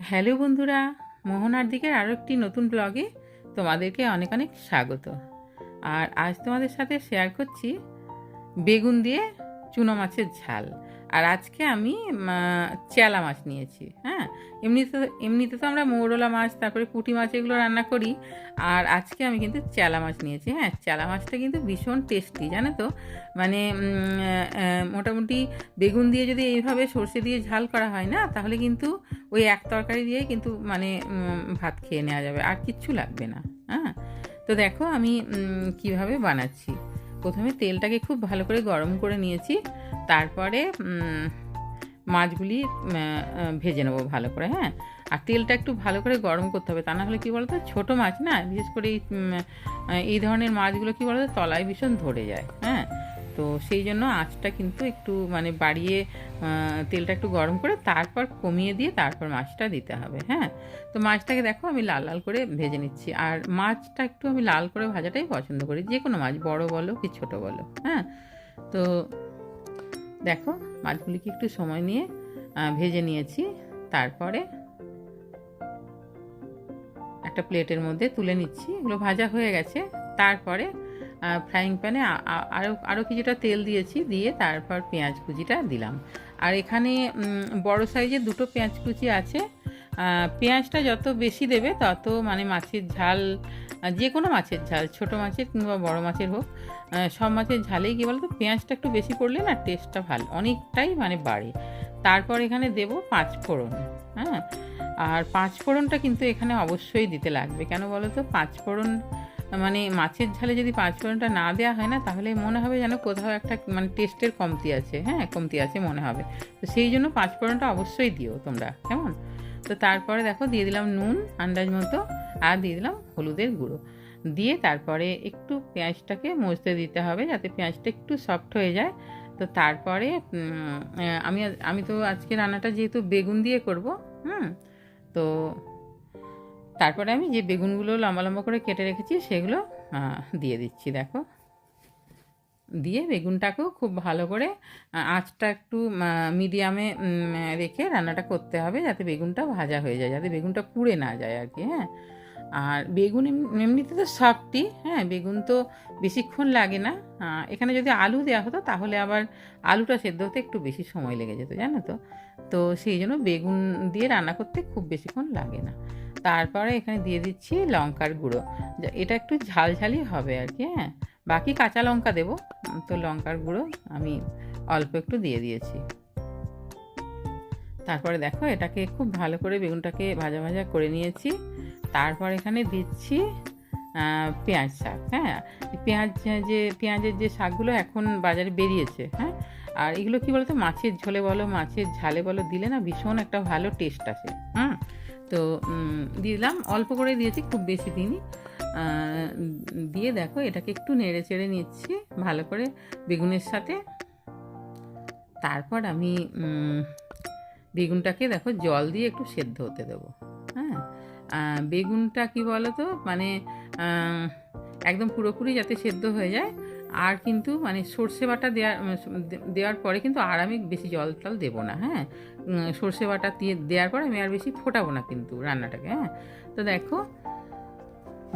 Hello বন্ধুরা, মোহনার দিকের আরও একটি নতুন ব্লগে তোমাদেরকে অনেক অনেক স্বাগত। আর আজ তোমাদের সাথে শেয়ার করছি বেগুন দিয়ে চুনো মাছের ঝাল। আর আজকে আমি চেলা মাছ নিয়েছি হ্যাঁ? এমনিতে এমনিতে তো আমরা মৌরলা মাছ, তারপরে পুঁটি মাছ এগুলো রান্না করি। আর আজকে আমি কিন্তু চেলা মাছ নিয়েছি হ্যাঁ? চেলা মাছটা কিন্তু ভীষণ টেস্টি, জানো তো? মানে মোটামুটি বেগুন দিয়ে যদি এইভাবে সর্ষে দিয়ে ঝাল করা হয় না, তাহলে কিন্তু ওই এক তরকারি দিয়েই কিন্তু মানে ভাত খেয়ে নেওয়া যাবে, আর কিচ্ছু লাগবে না হ্যাঁ? তো দেখো আমি কীভাবে বানাচ্ছি। প্রথমে তেলটাকে খুব ভালো করে গরম করে নিয়েছি তারপরে মাছগুলি ভেজে নেব ভালো করে হ্যাঁ? আর তেলটা একটু ভালো করে গরম করতে হবে, তা না হলে কী বলতো, ছোটো মাছ না, বিশেষ করে এই ধরনের মাছগুলো কী বলতো, তলায় ভীষণ ধরে যায় হ্যাঁ? তো সেই জন্য আঁচটা কিন্তু একটু মানে বাড়িয়ে তেলটা একটু গরম করে তারপর কমিয়ে দিয়ে তারপর মাছটা দিতে হবে হ্যাঁ? তো মাছটাকে দেখো আমি লাল লাল করে ভেজে নিচ্ছি, আর মাছটা একটু আমি লাল করে ভাজাটাই পছন্দ করি, যে কোনো মাছ, বড় বলো কি ছোট বলো হ্যাঁ? তো দেখো, মাছগুলিকে একটু সময় নিয়ে ভেজে নিয়েছি। তারপরে একটা প্লেটের মধ্যে তুলে নিচ্ছি। এগুলো ভাজা হয়ে গেছে। তারপরে ফ্রাইং প্যানে আরও আরও কিছুটা তেল দিয়েছি, দিয়ে তারপর পেঁয়াজ কুচিটা দিলাম। আর এখানে বড় সাইজের দুটো পেঁয়াজ কুচি আছে। পেঁয়াজটা যত বেশি দেবে, তত মানে মাছের ঝাল যে কোনো মাছের ঝাল, ছোট মাছের কিংবা বড় মাছের হোক সব মাছের ঝালেই কী বলতো, পেঁয়াজটা একটু বেশি পড়লে না টেস্টটা ভালো, অনেকটাই মানে বাড়ে। তারপর এখানে দেব পাঁচ ফোড়ন হ্যাঁ? আর পাঁচ ফোড়নটা কিন্তু এখানে অবশ্যই দিতে লাগবে। কেন বলো তো পাঁচ ফোড়ন মানে মাছের ঝালে যদি পাঁচ ফোড়নটা না দেওয়া হয় না, তাহলে মনে হবে যেন কোথাও একটা মানে টেস্টের কমতি আছে হ্যাঁ? কমতি আছে মনে হবে। তো সেই জন্য পাঁচ ফোড়নটা অবশ্যই দিও তোমরা, কেমন? তো তারপরে দেখো দিয়ে দিলাম নুন, আন্দাজ মতো, আর দিয়ে দিলাম হলুদের গুঁড়ো। দিয়ে তারপরে একটু পেঁয়াজটাকে মজতে দিতে হবে যাতে পেঁয়াজটা একটু সফট হয়ে যায়। তো তারপরে আমি আমি তো আজকে রান্নাটা যেহেতু বেগুন দিয়ে করব, হুম, তো তারপরে আমি যে বেগুনগুলো লম্বা লম্বা করে কেটে রেখেছি সেগুলো দিয়ে দিচ্ছি, দেখো। দিয়ে বেগুনটাকেও খুব ভালো করে আঁচটা একটু মিডিয়ামে রেখে রান্নাটা করতে হবে যাতে বেগুনটা ভাজা হয়ে যায়, যাতে বেগুনটা পুড়ে না যায় আর কি হ্যাঁ। আর বেগুন এম- এমনিতে তো সফটই হ্যাঁ বেগুন তো বেশিক্ষণ লাগে না এখানে যদি আলু দেওয়া হতো তাহলে আবার আলুটা সেদ্ধ হতে একটু বেশি সময় লেগে যেত, জানো তো। তো সেই জন্য বেগুন দিয়ে রান্না করতে খুব বেশিক্ষণ লাগে না। তারপরে এখানে দিয়ে দিচ্ছি লঙ্কার গুঁড়ো এটা একটু ঝালঝালই হবে আর কি হ্যাঁ। বাকি কাঁচা লঙ্কা দেবো তো লঙ্কার গুঁড়ো আমি অল্প একটু দিয়ে দিয়েছি। তারপরে দেখো এটাকে খুব ভালো করে বেগুনটাকে ভাজা ভাজা করে নিয়েছি। তারপর এখানে দিচ্ছি পেঁয়াজ শাক হ্যাঁ? পেঁয়াজ, যে পেঁয়াজের যে শাকগুলো এখন বাজারে বেরিয়েছে হ্যাঁ? আর এগুলো কি বলতো, মাছের ঝোলে বলো, মাছের ঝালে বলো, দিলে না ভীষণ একটা ভালো টেস্ট আসে, হুম? তো দিলাম, অল্প করে দিয়েছি, খুব বেশি দিনই দিয়ে দেখো, এটাকে একটু নেড়ে চেড়ে নিচ্ছি, ভালো করে বেগুনের সাথে। তারপর আমি বেগুনটাকে দেখো, জল দিয়ে একটু সেদ্ধ হতে দেবো। হ্যাঁ? বেগুনটা কি বলো তো মানে একদম পুরোপুরি যাতে সেদ্ধ হয়ে যায়, আর কিন্তু মানে সর্ষে বাটা দেওয়ার দেওয়ার পরে কিন্তু আর আমি বেশি জল টল দেবো না হ্যাঁ? সর্ষে বাটা দিয়ে, দেওয়ার পর আমি আর বেশি ফোটাবো না কিন্তু রান্নাটাকে হ্যাঁ? তো দেখো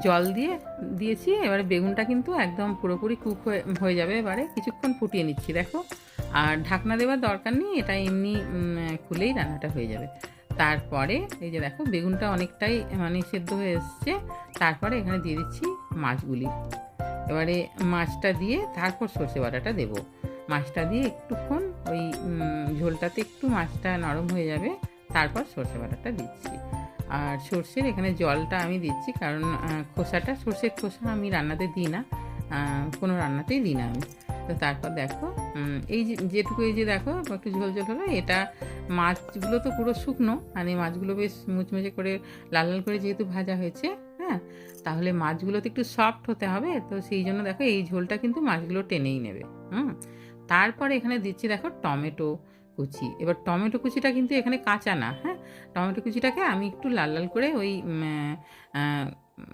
জল দিয়ে, দিয়েছি। এবারে বেগুনটা কিন্তু একদম পুরোপুরি কুক হয়ে যাবে এবারে। কিছুক্ষণ ফুটিয়ে নিচ্ছি, দেখো। আর ঢাকনা দেওয়ার দরকার নেই, এটা এমনি খুলেই রান্নাটা হয়ে যাবে। তারপরে, এই যে দেখো, বেগুনটা অনেকটাই মানে সেদ্ধ হয়ে এসছে। তারপরে এখানে দিয়ে দিচ্ছি মাছগুলি। এবারে মাছটা দিয়ে তারপর সর্ষে বাটাটা দেবো। মাছটা দিয়ে একটুক্ষণ ওই ঝোলটাতে একটু মাছটা নরম হয়ে যাবে। তারপর সর্ষে বাটাটা দিচ্ছি। আর সর্ষের এখানে জলটা আমি দিচ্ছি, কারণ খোসাটা, সর্ষের খোসা আমি রান্নাতে দিই না কোনো রান্নাতেই দিই না আমি। তো তারপর দেখো এই যেটুকু এই যে দেখো, একটু ঝোল ঝোল হলো, এটা মাছগুলো তো পুরো শুকনো মানে মাছগুলো বেশ মুচমুচে করে, লাল লাল করে যেহেতু ভাজা হয়েছে হ্যাঁ তাহলে মাছগুলো তো একটু সফট হতে হবে, তো সেই জন্য দেখো এই ঝোলটা কিন্তু মাছগুলো টেনেই নেবে, হুম। তারপরে এখানে দিচ্ছি দেখো টমেটো কুচি। এবার টমেটো কুচিটা কিন্তু এখানে কাঁচা না হ্যাঁ? টমেটো কুচিটাকে আমি একটু লাল লাল করে ওই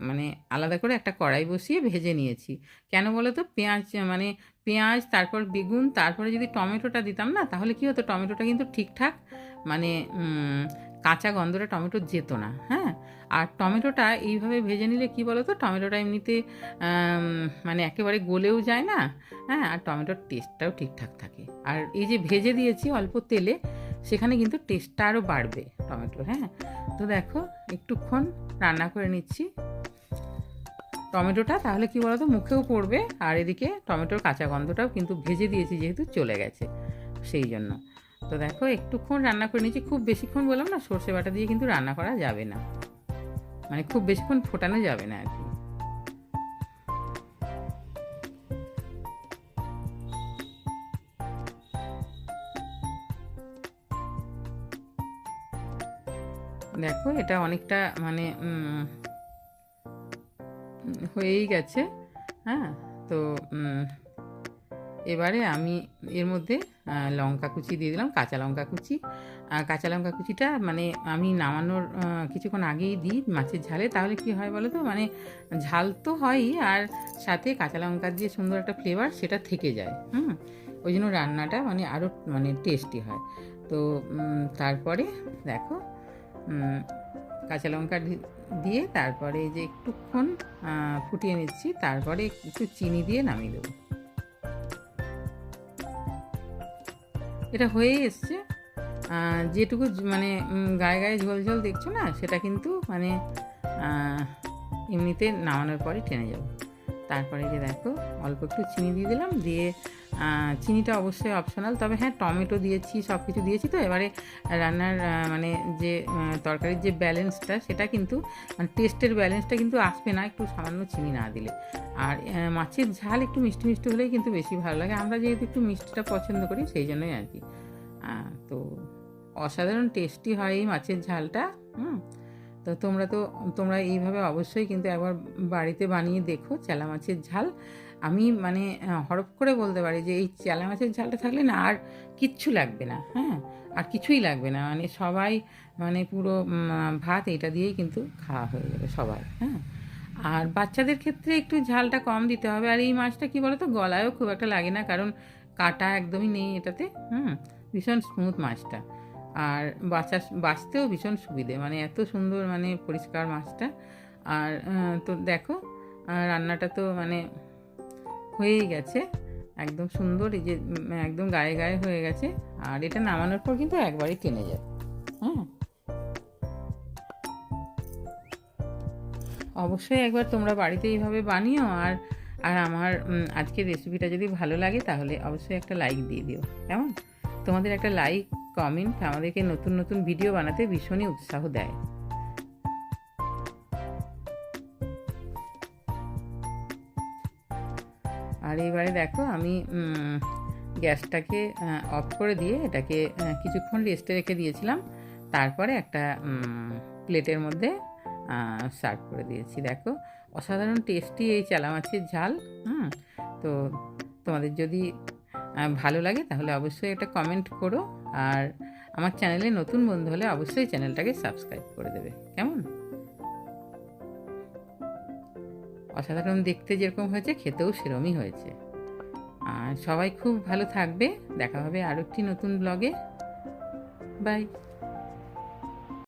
মানে আলাদা করে একটা কড়াই বসিয়ে ভেজে নিয়েছি। কেন বলো তো পেঁয়াজ মানে পেঁয়াজ, তারপর বেগুন, তারপরে যদি টমেটোটা দিতাম না, তাহলে কি হতো? টমেটোটা কিন্তু ঠিকঠাক মানে কাঁচা গন্ধটা টমেটো যেত না হ্যাঁ? আর টমেটোটা এইভাবে ভেজে নিলে কি বলো তো টমেটোটা এমনিতে মানে একেবারে গলেও যায় না হ্যাঁ? আর টমেটোর টেস্টটাও ঠিকঠাক থাকে। আর এই যে ভেজে দিয়েছি অল্প তেলে, সেখানে কিন্তু টেস্টটা আরও বাড়বে টমেটোর হ্যাঁ? তো দেখো, একটুক্ষণ রান্না করে নিচ্ছি। টমেটোটা তাহলে কি বলতো? মুখেও পড়বে, আর এদিকে টমেটোর কাঁচা গন্ধটাও কিন্তু ভেজে দিয়েছি, যেহেতু চলে গেছে, সেই জন্য। তো দেখো, একটুক্ষণ রান্না করে নিচ্ছি খুব বেশিক্ষণ বললাম না, সর্ষে বাটা দিয়ে কিন্তু রান্না করা যাবে না। মানে খুব বেশিক্ষণ ফোটানো যাবে না আর কি। দেখো, এটা অনেকটা মানে হয়েই গেছে হ্যাঁ? তো এবারে আমি এর মধ্যে লঙ্কা কুচি দিয়ে দিলাম, কাঁচা লঙ্কা কুচি। কাঁচা লঙ্কা কুচিটা মানে আমি নামানোর কিছুক্ষণ আগেই দিই মাছের ঝালে। তাহলে কি হয় বলো তো? মানে ঝাল তো হয়ই, আর সাথে কাঁচা লঙ্কার যে সুন্দর একটা ফ্লেভার সেটা থেকে যায়, হুম? ওই জন্য রান্নাটা মানে আরও মানে টেস্টি হয়। তো তারপরে দেখো কাঁচা লঙ্কা দিয়ে তারপরে যে একটুক্ষণ ফুটিয়ে নিচ্ছি। তারপরে একটু চিনি দিয়ে নামিয়ে দেবো। এটা হয়েই এসছে। যেটুকু মানে গায়ে গায়ে ঝোল ঝোল দেখছ না, সেটা কিন্তু মানে এমনিতে নামানোর পরই টেনে যাবে। তারপরে যে দেখো, অল্প একটু চিনি দিয়ে দিলাম, দিয়ে চিনিটা অবশ্যই অপশনাল তবে হ্যাঁ টমেটো দিয়েছি সব কিছু দিয়েছি তো। এবারে রান্নার মানে যে তরকারির যে ব্যালেন্সটা, সেটা কিন্তু মানে টেস্টের ব্যালেন্সটা কিন্তু আসবে না, একটু সামান্য চিনি না দিলে। আর মাছের ঝাল একটু মিষ্টি মিষ্টি হলেই কিন্তু বেশি ভালো লাগে। আমরা যেহেতু একটু মিষ্টিটা পছন্দ করি, সেই জন্যই আর কি। তো অসাধারণ টেস্টি হয় এই মাছের ঝালটা, হুম। তো তোমরা তো, তোমরা এইভাবে অবশ্যই কিন্তু একবার বাড়িতে বানিয়ে দেখো চেলা মাছের ঝাল। আমি মানে হরপ করে বলতে পারি যে এই চেলা মাছের ঝালটা থাকলে না আর কিচ্ছু লাগবে না হ্যাঁ? আর কিছুই লাগবে না মানে সবাই মানে পুরো ভাত এটা দিয়েই কিন্তু খাওয়া হয়ে যাবে সবার হ্যাঁ? আর বাচ্চাদের ক্ষেত্রে একটু ঝালটা কম দিতে হবে। আর এই মাছটা কি তো গলায়ও খুব একটা লাগে না, কারণ কাটা একদমই নেই এটাতে, হুম? ভীষণ স্মুথ মাছটা। আর বাঁচা, বাঁচতেও ভীষণ সুবিধে। মানে এত সুন্দর মানে পরিষ্কার মাছটা। আর তো দেখো রান্নাটা তো মানে হয়েই গেছে। একদম সুন্দর, এই যে একদম গায়ে গায়ে হয়ে গেছে। আর এটা নামানোর পর কিন্তু একবারই কেনে যায়। হ্যাঁ। অবশ্যই একবার তোমরা বাড়িতে এইভাবে বানিও। আর আর আমার আজকের রেসিপিটা যদি ভালো লাগে, তাহলে অবশ্যই একটা লাইক দিয়ে দিও। কেমন? তোমাদের একটা লাইক কমেন্ট আমাদেরকে নতুন নতুন ভিডিও বানাতে ভীষণই উৎসাহ দেয়। আর এবারে দেখো আমি গ্যাসটাকে অফ করে দিয়ে এটাকে কিছুক্ষণ রেস্টে রেখে দিয়েছিলাম। তারপরে একটা প্লেটের মধ্যে সার্ভ করে দিয়েছি। দেখো, অসাধারণ টেস্টি এই চালা মাছের ঝাল, হুম? তো তোমাদের যদি ভালো লাগে তাহলে অবশ্যই একটা কমেন্ট করো। আর আমার চ্যানেলে নতুন বন্ধু হলে অবশ্যই চ্যানেলটাকে সাবস্ক্রাইব করে দেবে। কেমন? অসাধারণ দেখতে যেরকম হয়েছে, খেতেও সেরমই হয়েছে। আর সবাই খুব ভালো থাকবে। দেখা হবে আরও একটি নতুন ব্লগে বাই